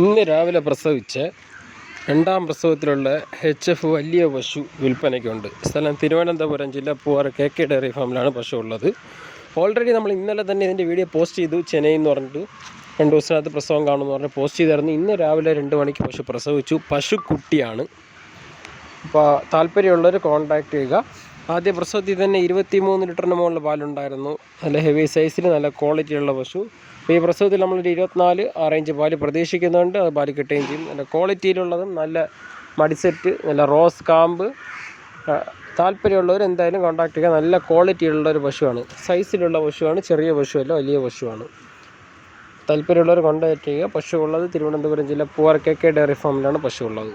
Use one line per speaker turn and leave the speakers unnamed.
ഇന്ന് രാവിലെ പ്രസവിച്ച് രണ്ടാം പ്രസവത്തിലുള്ള എച്ച് എഫ് വലിയ പശു വിൽപ്പനയ്ക്കുണ്ട്. സ്ഥലം തിരുവനന്തപുരം ജില്ല പൂവാറ് കെ കെ ഡയറി ഫാമിലാണ് പശു ഉള്ളത്. ഓൾറെഡി നമ്മൾ ഇന്നലെ തന്നെ ഇതിന്റെ വീഡിയോ പോസ്റ്റ് ചെയ്തു. ചെന്നൈ എന്ന് പറഞ്ഞിട്ട് രണ്ട് ദിവസത്തിനകത്ത് പ്രസവം കാണുമെന്ന് പറഞ്ഞ് പോസ്റ്റ് ചെയ്തായിരുന്നു ഇന്ന് രാവിലെ രണ്ട് മണിക്ക് പശു പ്രസവിച്ചു. പശു കുട്ടിയാണ് അപ്പോൾ താല്പര്യമുള്ളവർ കോൺടാക്റ്റ് ചെയ്യുക. ആദ്യ പ്രസവത്തിൽ തന്നെ ഇരുപത്തി മൂന്ന് ലിറ്ററിന് മുകളിൽ പാലുണ്ടായിരുന്നു. നല്ല ഹെവി സൈസിൽ നല്ല ക്വാളിറ്റിയുള്ള പശു. അപ്പോൾ ഈ പ്രസവത്തിൽ നമ്മളൊരു ഇരുപത്തിനാല് ആ റേഞ്ച് പാൽ പ്രതീക്ഷിക്കുന്നുണ്ട്. അത് പാൽ കിട്ടുകയും ചെയ്യും. നല്ല ക്വാളിറ്റിയിലുള്ളതും നല്ല മടിസെറ്റ് നല്ല റോസ് കാമ്പ്. താല്പര്യമുള്ളവർ എന്തായാലും കോൺടാക്ട് ചെയ്യുക നല്ല ക്വാളിറ്റിയുള്ള ഒരു പശുവാണ്. സൈസിലുള്ള പശുവാണ്. ചെറിയ പശുവല്ല വലിയ പശുവാണ്. താല്പര്യമുള്ളവർ കോൺടാക്ട് ചെയ്യുക. പശു ഉള്ളത് തിരുവനന്തപുരം ജില്ല പൂവാർ കെ കെ ഡയറി ഫാമിലാണ് പശു ഉള്ളത്.